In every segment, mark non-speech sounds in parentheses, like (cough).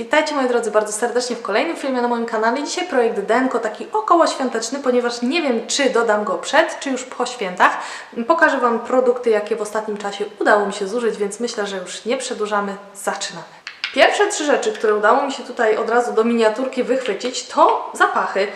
Witajcie moi drodzy bardzo serdecznie w kolejnym filmie na moim kanale. Dzisiaj projekt Denko, taki około świąteczny, ponieważ nie wiem czy dodam go przed, czy już po świętach. Pokażę Wam produkty, jakie w ostatnim czasie udało mi się zużyć, więc myślę, że już nie przedłużamy, zaczynamy. Pierwsze trzy rzeczy, które udało mi się tutaj od razu do miniaturki wychwycić, to zapachy.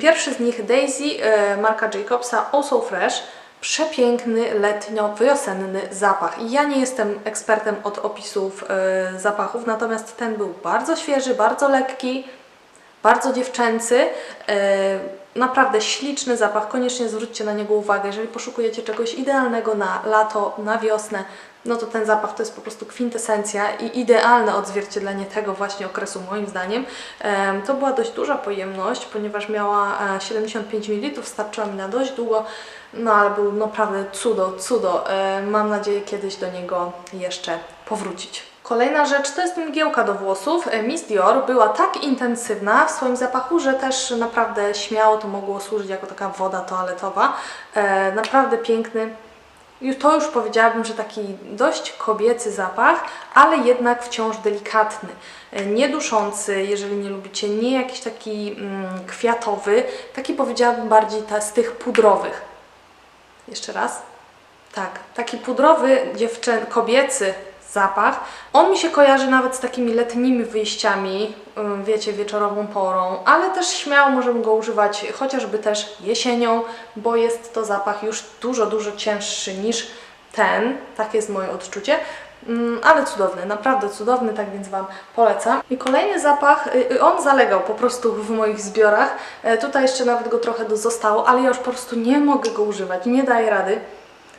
Pierwszy z nich Daisy, e, marka Jacobsa, Also Fresh przepiękny letnio-wiosenny zapach. Ja nie jestem ekspertem od opisów e, zapachów, natomiast ten był bardzo świeży, bardzo lekki, bardzo dziewczęcy. E, naprawdę śliczny zapach, koniecznie zwróćcie na niego uwagę. Jeżeli poszukujecie czegoś idealnego na lato, na wiosnę, no to ten zapach to jest po prostu kwintesencja i idealne odzwierciedlenie tego właśnie okresu moim zdaniem. Em, To była dość duża pojemność, ponieważ miała e, 75 ml, starczyła mi na dość długo, no ale był naprawdę cudo, cudo. E, Mam nadzieję kiedyś do niego jeszcze powrócić. Kolejna rzecz to jest mgiełka do włosów. E, Miss Dior była tak intensywna w swoim zapachu, że też naprawdę śmiało to mogło służyć jako taka woda toaletowa. E, Naprawdę piękny, to już powiedziałabym, że taki dość kobiecy zapach, ale jednak wciąż delikatny. E, Nie duszący, jeżeli nie lubicie, nie jakiś taki mm, kwiatowy, taki powiedziałabym bardziej ta, z tych pudrowych. Jeszcze raz. Tak, taki pudrowy, dziewczę, kobiecy zapach. On mi się kojarzy nawet z takimi letnimi wyjściami, wiecie, wieczorową porą, ale też śmiało możemy go używać chociażby też jesienią, bo jest to zapach już dużo, dużo cięższy niż ten. Tak jest moje odczucie. Mm, Ale cudowny, naprawdę cudowny, tak więc Wam polecam. I kolejny zapach, y, y, on zalegał po prostu w moich zbiorach. E, Tutaj jeszcze nawet go trochę zostało, ale ja już po prostu nie mogę go używać, nie daję rady.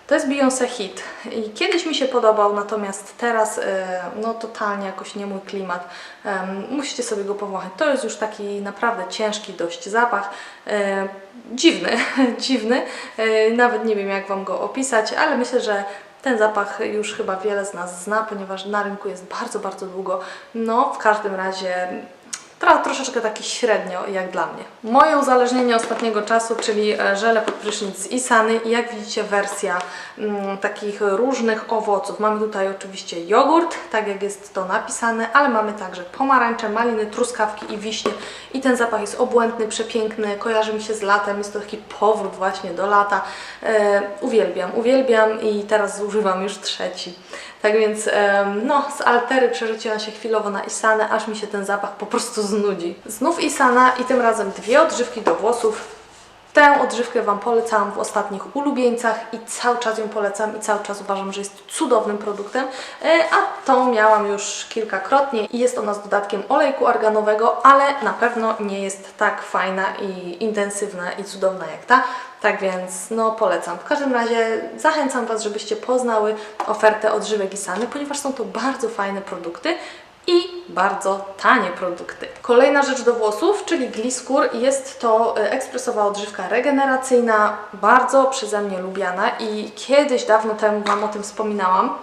To jest Beyoncé Hit i kiedyś mi się podobał, natomiast teraz e, no totalnie jakoś nie mój klimat. Musicie sobie go powąchać. To jest już taki naprawdę ciężki dość zapach. E, Dziwny, (laughs) dziwny. E, Nawet nie wiem jak Wam go opisać, ale myślę, że ten zapach już chyba wiele z nas zna, ponieważ na rynku jest bardzo, bardzo długo. No, w każdym razie Tro, troszeczkę taki średnio, jak dla mnie. Moje uzależnienie ostatniego czasu, czyli e, żele pod prysznic z Isany i jak widzicie wersja mm, takich różnych owoców. Mamy tutaj oczywiście jogurt, tak jak jest to napisane, ale mamy także pomarańcze, maliny, truskawki i wiśnie i ten zapach jest obłędny, przepiękny, kojarzy mi się z latem, jest to taki powrót właśnie do lata. E, uwielbiam, uwielbiam i teraz zużywam już trzeci. Tak więc no, z Altery przerzuciłam się chwilowo na Isanę, aż mi się ten zapach po prostu znudzi. Znów Isana i tym razem dwie odżywki do włosów. Tę odżywkę Wam polecałam w ostatnich ulubieńcach i cały czas ją polecam i cały czas uważam, że jest cudownym produktem, E, a tą miałam już kilkakrotnie i jest ona z dodatkiem olejku arganowego, ale na pewno nie jest tak fajna i intensywna i cudowna jak ta. Tak więc no polecam. W każdym razie zachęcam Was, żebyście poznały ofertę odżywek Isany, ponieważ są to bardzo fajne produkty i bardzo tanie produkty. Kolejna rzecz do włosów, czyli Gliskur. Jest to e, ekspresowa odżywka regeneracyjna, bardzo przeze mnie lubiana i kiedyś dawno temu Wam o tym wspominałam.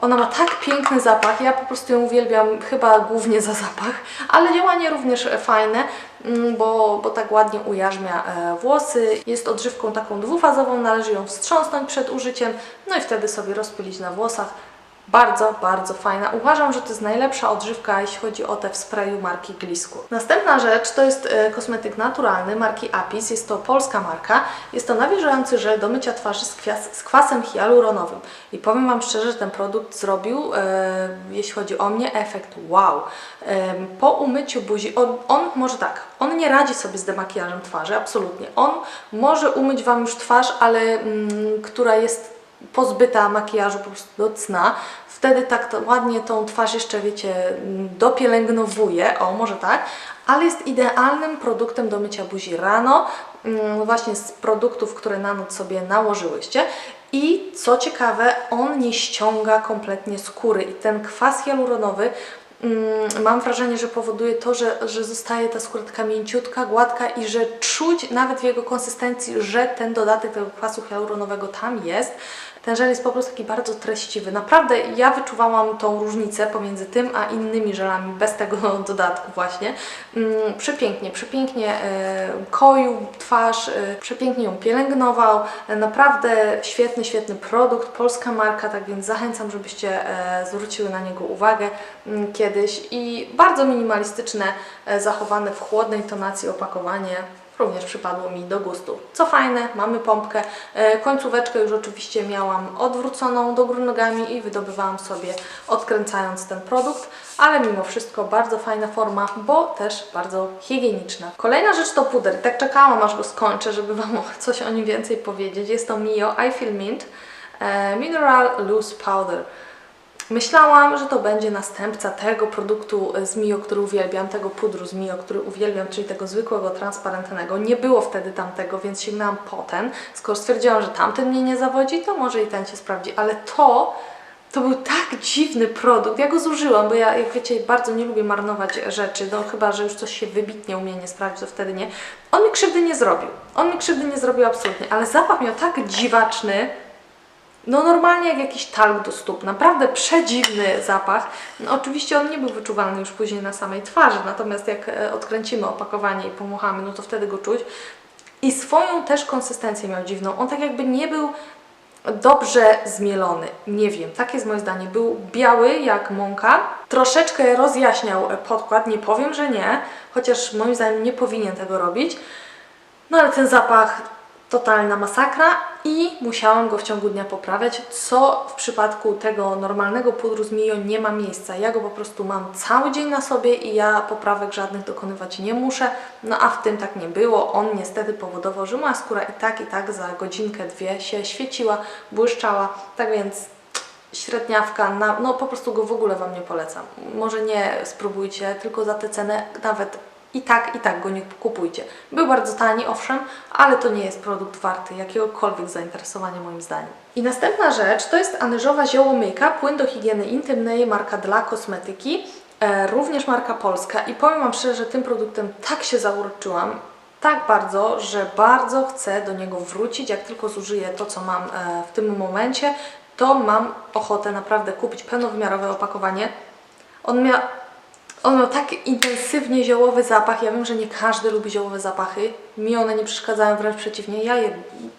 Ona ma tak piękny zapach, ja po prostu ją uwielbiam chyba głównie za zapach, ale działanie również fajne, mm, bo, bo tak ładnie ujarzmia e, włosy. Jest odżywką taką dwufazową, należy ją wstrząsnąć przed użyciem, no i wtedy sobie rozpylić na włosach. Bardzo, bardzo fajna. Uważam, że to jest najlepsza odżywka, jeśli chodzi o te w sprayu marki Gliskur. Następna rzecz to jest e, kosmetyk naturalny marki Apis. Jest to polska marka. Jest to nawilżający żel do mycia twarzy z, kwias, z kwasem hialuronowym. I powiem Wam szczerze, że ten produkt zrobił, e, jeśli chodzi o mnie, efekt wow. E, po umyciu buzi, on, on może tak, on nie radzi sobie z demakijażem twarzy, absolutnie. On może umyć Wam już twarz, ale mm, która jest pozbyta makijażu po prostu do cna. Wtedy tak to ładnie tą twarz jeszcze, wiecie, dopielęgnowuje, o może tak, ale jest idealnym produktem do mycia buzi rano, mm, właśnie z produktów, które na noc sobie nałożyłyście. I co ciekawe, on nie ściąga kompletnie skóry i ten kwas hialuronowy Mm, mam wrażenie, że powoduje to, że, że zostaje ta skórka mięciutka, gładka i że czuć nawet w jego konsystencji, że ten dodatek tego kwasu hialuronowego tam jest. Ten żel jest po prostu taki bardzo treściwy. Naprawdę ja wyczuwałam tą różnicę pomiędzy tym a innymi żelami bez tego (laughs) dodatku właśnie. Mm, przepięknie, przepięknie e, koił twarz, e, przepięknie ją pielęgnował. E, naprawdę świetny, świetny produkt, polska marka, tak więc zachęcam, żebyście zwróciły na niego uwagę mm, kiedyś i bardzo minimalistyczne, zachowane w chłodnej tonacji opakowanie również przypadło mi do gustu. Co fajne, mamy pompkę. E, Końcóweczkę już oczywiście miałam odwróconą do góry nogami i wydobywałam sobie odkręcając ten produkt, ale mimo wszystko bardzo fajna forma, bo też bardzo higieniczna. Kolejna rzecz to puder. Tak czekałam aż go skończę, żeby Wam coś o nim więcej powiedzieć. Jest to Mio I Feel Mint e, Mineral Loose Powder. Myślałam, że to będzie następca tego produktu z Mio, który uwielbiam, tego pudru z Mio, który uwielbiam, czyli tego zwykłego, transparentnego. Nie było wtedy tamtego, więc sięgnęłam po ten. Skoro stwierdziłam, że tamten mnie nie zawodzi, to może i ten się sprawdzi. Ale to, to był tak dziwny produkt. Ja go zużyłam, bo ja, jak wiecie, bardzo nie lubię marnować rzeczy. No chyba, że już coś się wybitnie u mnie nie sprawdzi, to wtedy nie. On mi krzywdy nie zrobił. On mi krzywdy nie zrobił absolutnie, ale zapach miał tak dziwaczny, no normalnie jak jakiś talk do stóp, naprawdę przedziwny zapach. No, oczywiście on nie był wyczuwalny już później na samej twarzy, natomiast jak e, odkręcimy opakowanie i pomuchamy, no to wtedy go czuć. I swoją też konsystencję miał dziwną. On tak jakby nie był dobrze zmielony. Nie wiem, tak jest moje zdanie. Był biały jak mąka. Troszeczkę rozjaśniał e, podkład, nie powiem, że nie, chociaż moim zdaniem nie powinien tego robić. No ale ten zapach totalna masakra i musiałam go w ciągu dnia poprawiać, co w przypadku tego normalnego pudru z Mio nie ma miejsca. Ja go po prostu mam cały dzień na sobie i ja poprawek żadnych dokonywać nie muszę, no a w tym tak nie było. On niestety powodował, że moja skóra i tak, i tak za godzinkę, dwie się świeciła, błyszczała, tak więc średniawka, na, no po prostu go w ogóle Wam nie polecam. Może nie spróbujcie, tylko za tę cenę nawet i tak, i tak go nie kupujcie. Był bardzo tani, owszem, ale to nie jest produkt warty jakiegokolwiek zainteresowania moim zdaniem. I następna rzecz to jest anyżowa ziołomyjka, płyn do higieny intymnej, marka dla kosmetyki, e, również marka polska i powiem Wam szczerze, że tym produktem tak się zauroczyłam, tak bardzo, że bardzo chcę do niego wrócić. Jak tylko zużyję to, co mam e, w tym momencie, to mam ochotę naprawdę kupić pełnowymiarowe opakowanie. On miał, on miał tak intensywnie ziołowy zapach. Ja wiem, że nie każdy lubi ziołowe zapachy. Mi one nie przeszkadzają, wręcz przeciwnie. Ja je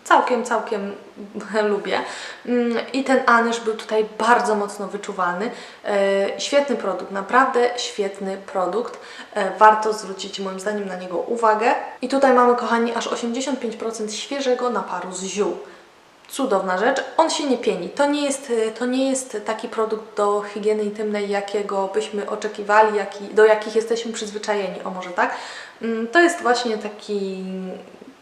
całkiem, całkiem (laughs) lubię. Mm, I ten anyż był tutaj bardzo mocno wyczuwalny. E, Świetny produkt, naprawdę świetny produkt. E, Warto zwrócić moim zdaniem na niego uwagę. I tutaj mamy, kochani, aż 85% świeżego naparu z ziół cudowna rzecz. On się nie pieni. To nie jest, to nie jest taki produkt do higieny intymnej, jakiego byśmy oczekiwali, jaki, do jakich jesteśmy przyzwyczajeni, o może tak. Mm, To jest właśnie taki,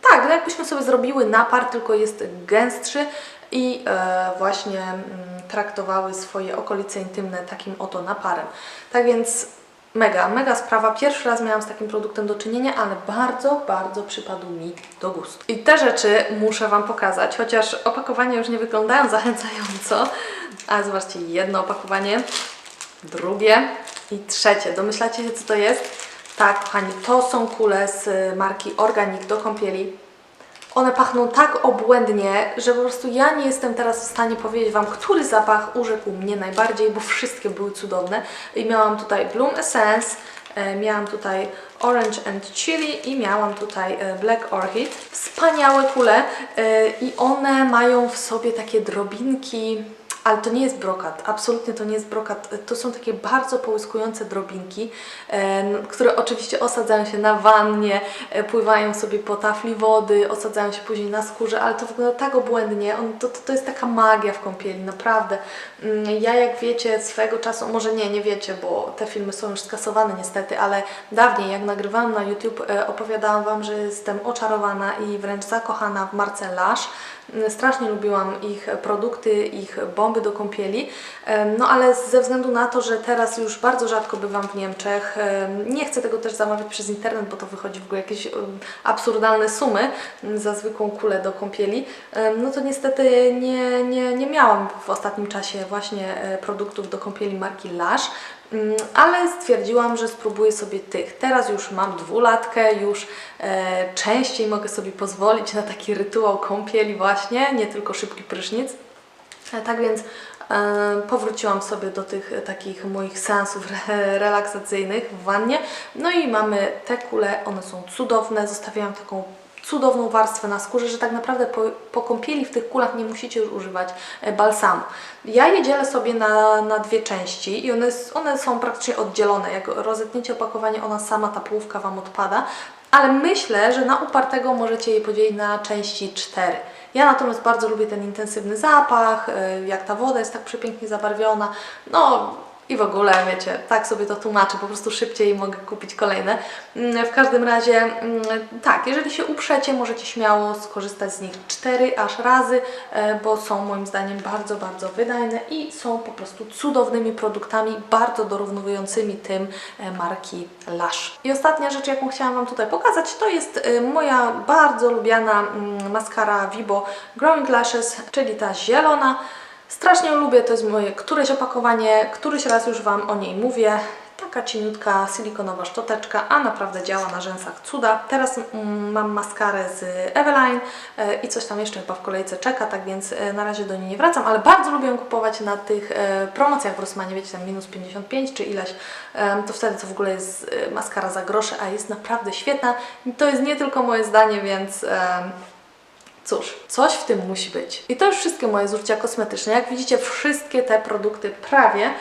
tak, no jakbyśmy sobie zrobiły napar, tylko jest gęstszy i e, właśnie mm, traktowały swoje okolice intymne takim oto naparem. Tak więc Mega, mega sprawa. Pierwszy raz miałam z takim produktem do czynienia, ale bardzo, bardzo przypadł mi do gustu. I te rzeczy muszę Wam pokazać, chociaż opakowania już nie wyglądają zachęcająco. A zobaczcie, jedno opakowanie, drugie i trzecie. Domyślacie się, co to jest? Tak, kochani, to są kule z marki Organic do kąpieli. One pachną tak obłędnie, że po prostu ja nie jestem teraz w stanie powiedzieć Wam, który zapach urzekł mnie najbardziej, bo wszystkie były cudowne. I miałam tutaj Bloom Essence, e, miałam tutaj Orange and Chili i miałam tutaj e, Black Orchid. Wspaniałe kule e, i one mają w sobie takie drobinki ale to nie jest brokat, absolutnie to nie jest brokat. To są takie bardzo połyskujące drobinki, które oczywiście osadzają się na wannie, e, pływają sobie po tafli wody, osadzają się później na skórze, ale to wygląda tak obłędnie. On, to, to, to jest taka magia w kąpieli, naprawdę. Mm, Ja jak wiecie, swego czasu, może nie, nie wiecie, bo te filmy są już skasowane niestety, ale dawniej jak nagrywałam na YouTube, e, opowiadałam Wam, że jestem oczarowana i wręcz zakochana w marce Lush. Mm, Strasznie lubiłam ich produkty, ich bomby do kąpieli, no ale ze względu na to, że teraz już bardzo rzadko bywam w Niemczech, em, nie chcę tego też zamawiać przez internet, bo to wychodzi w ogóle jakieś absurdalne sumy mm, za zwykłą kulę do kąpieli, no to niestety nie, nie, nie miałam w ostatnim czasie właśnie e, produktów do kąpieli marki Lush. Mm, ale stwierdziłam, że spróbuję sobie tych. Teraz już mam dwulatkę, już e, częściej mogę sobie pozwolić na taki rytuał kąpieli właśnie, nie tylko szybki prysznic. E, Tak więc e, powróciłam sobie do tych takich moich seansów re, relaksacyjnych w wannie. No i mamy te kule, one są cudowne. Zostawiałam taką cudowną warstwę na skórze, że tak naprawdę po, po kąpieli w tych kulach nie musicie już używać e, balsamu. Ja je dzielę sobie na, na dwie części i one, one są praktycznie oddzielone. Jak rozetniecie opakowanie, ona sama, ta połówka Wam odpada. Ale myślę, że na upartego możecie je podzielić na części cztery. Ja natomiast bardzo lubię ten intensywny zapach, y, jak ta woda jest tak przepięknie zabarwiona. No i w ogóle, wiecie, tak sobie to tłumaczę, po prostu szybciej mogę kupić kolejne. Mm, W każdym razie, mm, tak, jeżeli się uprzecie, możecie śmiało skorzystać z nich cztery aż razy, e, bo są moim zdaniem bardzo, bardzo wydajne i są po prostu cudownymi produktami, bardzo dorównywującymi tym e, marki Lush. I ostatnia rzecz, jaką chciałam Wam tutaj pokazać, to jest e, moja bardzo lubiana mm, maskara Vibo Growing Lashes, czyli ta zielona. Strasznie ją lubię, to jest moje któreś opakowanie, któryś raz już Wam o niej mówię. Taka cieniutka silikonowa szczoteczka, a naprawdę działa na rzęsach cuda. Teraz mm, mam maskarę z Eveline e, i coś tam jeszcze chyba w kolejce czeka, tak więc e, na razie do niej nie wracam, ale bardzo lubię kupować na tych e, promocjach w Rossmanie, wiecie, tam minus 55 czy ileś, to wtedy to w ogóle jest maskara za grosze, a jest naprawdę świetna. To jest nie tylko moje zdanie, więc... Cóż, coś w tym musi być. I to już wszystkie moje zużycia kosmetyczne. Jak widzicie, wszystkie te produkty prawie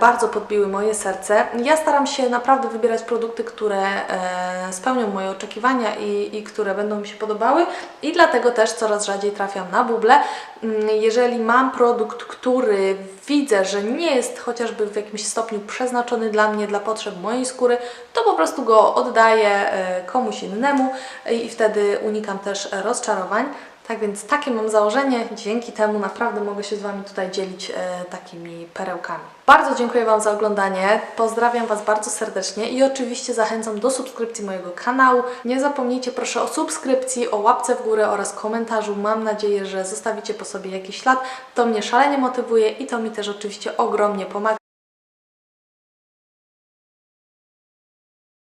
bardzo podbiły moje serce. Ja staram się naprawdę wybierać produkty, które e, spełnią moje oczekiwania i, i które będą mi się podobały i dlatego też coraz rzadziej trafiam na buble. Mm, Jeżeli mam produkt, który widzę, że nie jest chociażby w jakimś stopniu przeznaczony dla mnie, dla potrzeb mojej skóry, to po prostu go oddaję e, komuś innemu i wtedy unikam też e, rozczarowań. Tak więc takie mam założenie, dzięki temu naprawdę mogę się z Wami tutaj dzielić e, takimi perełkami. Bardzo dziękuję Wam za oglądanie, pozdrawiam Was bardzo serdecznie i oczywiście zachęcam do subskrypcji mojego kanału. Nie zapomnijcie proszę o subskrypcji, o łapce w górę oraz komentarzu. Mam nadzieję, że zostawicie po sobie jakiś ślad. To mnie szalenie motywuje i to mi też oczywiście ogromnie pomaga.